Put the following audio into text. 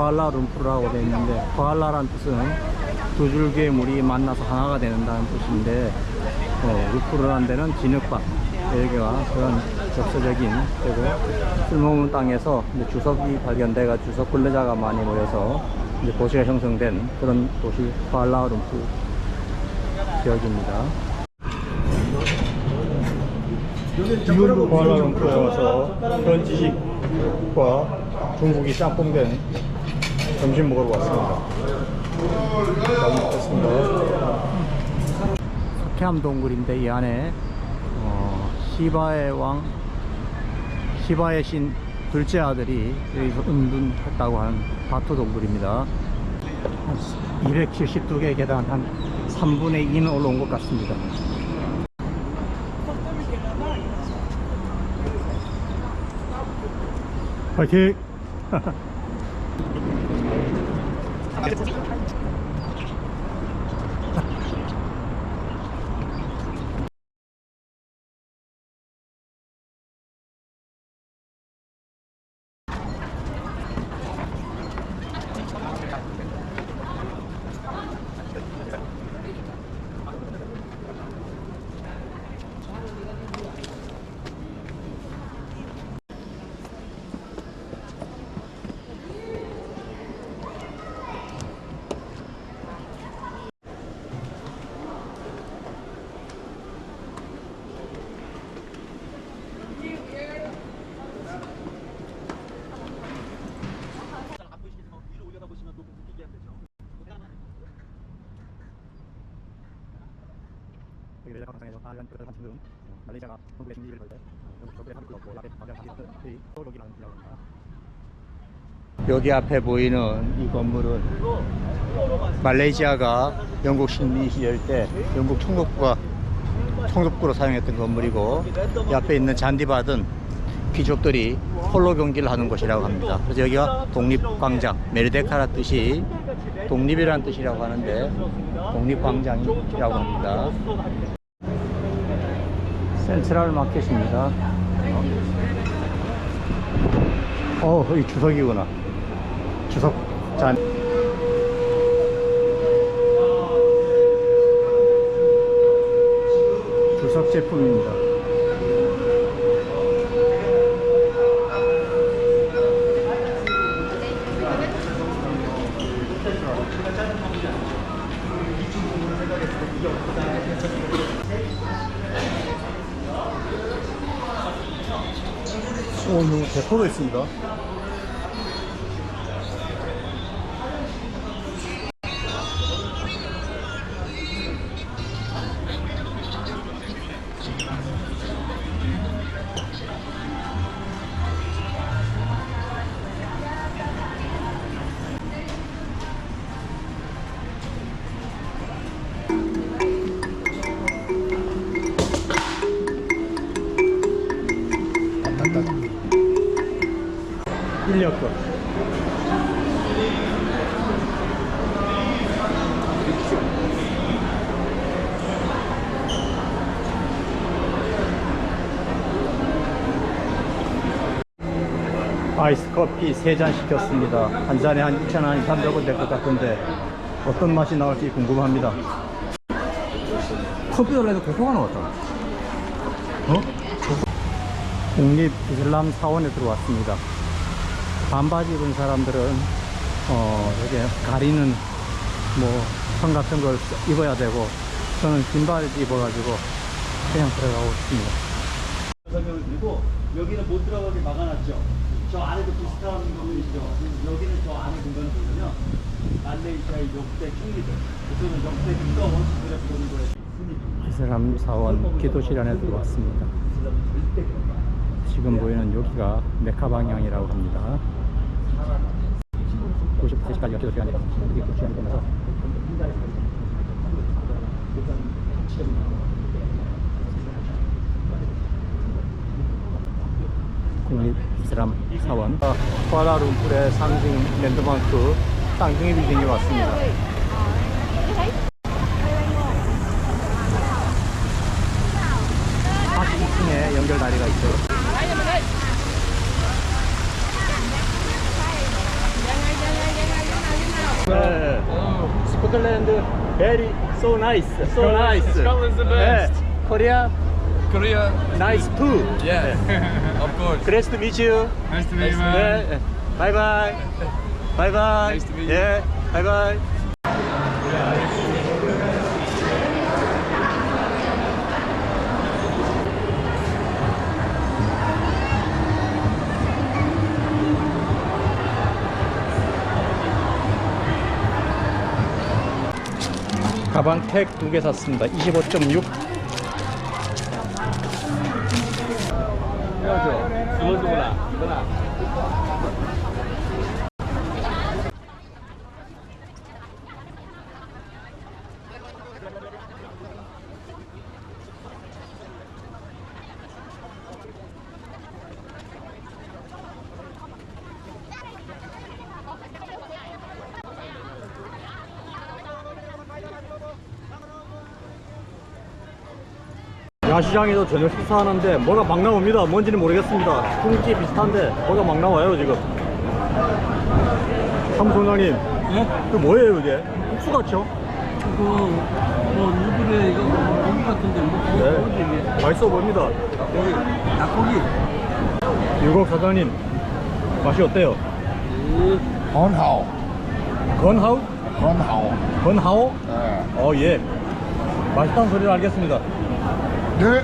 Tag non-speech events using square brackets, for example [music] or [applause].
쿠알라룸푸르라고 되어 있는데 쿠알라란 뜻은 두 줄기의 물이 만나서 하나가 되는다는 뜻인데 어, 루푸르라는 데는 진흙밭 여기가 그런 적서적인 그리고 쓸모없는 땅에서 주석이 발견돼가 주석 근래자가 많이 모여서 이제 도시가 형성된 그런 도시 쿠알라룸푸르 지역입니다. 쿠알라룸푸르에 와서 그런 지식과 중국이 짬뽕된 점심 먹으러 왔습니다. 잘 먹겠습니다. 석회암 동굴인데 이 안에 어, 시바의 왕, 시바의 신 둘째 아들이 여기서 은둔했다고 하는 바투 동굴입니다. 272개 계단 한 3분의 2는 올라온 것 같습니다. 파이팅! [laughs] Oh, 여기 레자카 광장에서 아일랜드 프레스 한 층은 말레이시아가 한국의 중립을 걸때 영국 적들의 한국을 얻고 라베 광장 하기의 소록이라는 이라고 합니다. 여기 앞에 보이는 이 건물은 말레이시아가 영국 식민 시절 때 영국 총독부가 총독부로 사용했던 건물이고 이 앞에 있는 잔디밭은 귀족들이 폴로 경기를 하는 곳이라고 합니다. 그래서 여기가 독립광장, 메르데카라 뜻이 독립이라는 뜻이라고 하는데 독립광장이라고 합니다. 센트럴 마켓입니다. 어, 여기 주석이구나. 주석 잔. 주석 제품입니다. 오늘 대포도 있습니다. 인력거. 아이스 커피 3잔 시켰습니다. 한 잔에 한 2,000원, 300원 될 것 같은데 어떤 맛이 나올지 궁금합니다. 컴퓨터로 해도 고소가 나왔다. 어? 국립 이슬람 사원에 들어왔습니다. 반바지 입은 사람들은 어 이게 가리는 뭐 선 같은 걸 입어야 되고 저는 긴 바지 입어가지고 그냥 들어가고 있습니다. 드리고 여기는 못 들어가게 막아놨죠. 저 안에도 비슷한 부분이죠. 여기는 저 안에 공간을 보면 말레이시아의 역대 총리들, 그들은 역대 국가 원수들의 보는 거에 스님. 이슬람 사원 기도실 안에 들어왔습니다. 지금 보이는 여기가 메카 방향이라고 합니다. 93시까지가 기도 시간이에요. 여기 기도 시간이 되면서 국립 이슬람 사원 쿠알라룸푸르의 상징 랜드마크 쌍둥이 빌딩에 왔습니다. 42층에 연결 다리가 있죠. Scotland very so nice, so Scotland- nice. Scotland's the best. Yeah. Korea Korea. nice too. Yeah, [laughs] of course. Great to meet you. Nice to meet you, man. Bye bye. Bye bye. Nice to meet you. Yeah. Bye bye. 가방 택두개 샀습니다. 25.6. 야시장에서 저녁 식사하는데 뭐가 막 나옵니다 뭔지는 모르겠습니다 콩지 비슷한데 뭐가 막 나와요 지금 삼소장님 예? 네? 그 뭐예요 이게? 국수 같죠? 그, 뭐, 일본에 이거, 뭐 고기 같은데, 뭐, 네. 뭐, 이게. 맛있어 보입니다. 여기, 낙고기. 유곡 사장님, 맛이 어때요? 건하오. 건하오? 건하오. 건하오? 네. 어, 예. 맛있다는 소리를 알겠습니다. 对，